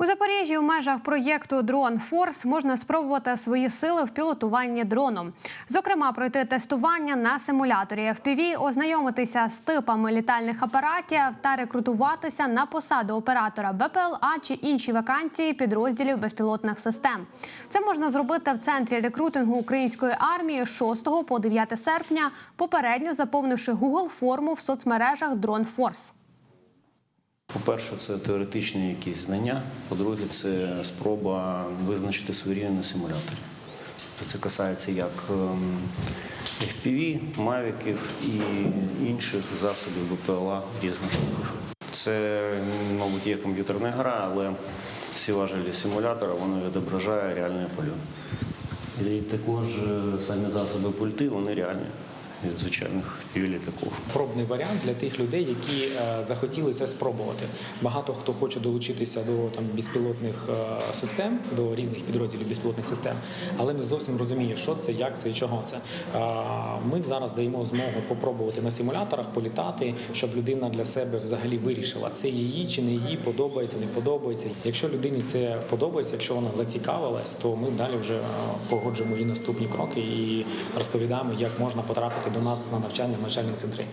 У Запоріжжі у межах проєкту Дрон Форс можна спробувати свої сили в пілотуванні дроном. Зокрема, пройти тестування на симуляторі FPV, ознайомитися з типами літальних апаратів та рекрутуватися на посаду оператора БПЛА чи інші вакансії підрозділів безпілотних систем. Це можна зробити в центрі рекрутингу української армії з 6 по 9 серпня, попередньо заповнивши Google форму в соцмережах Дрон Форс. По-перше, це теоретичні якісь знання. По-друге, це спроба визначити свій рівень на симуляторі. Це касається як ем, FPV, мавіків і інших засобів БПЛА різних типів. Це, мабуть, є комп'ютерна гра, але всі важелі симулятора воно відображає реальне поле. І також е, самі засоби пульти, вони реальні від звичайних FPV-літаків. пробний варіант для тих людей, які е, захотіли це спробувати. Багато хто хоче долучитися до там безпілотних е, систем, до різних підрозділів безпілотних систем, але не зовсім розуміє, що це, як це і чого це. Е, Ми зараз даємо змогу попробувати на симуляторах політати, щоб людина для себе взагалі вирішила, це її чи не її подобається, не подобається. Якщо людині це подобається, якщо вона зацікавилась, то ми далі вже погоджуємо її наступні кроки і розповідаємо, як можна потрапити до нас на навчання в навчальні центри.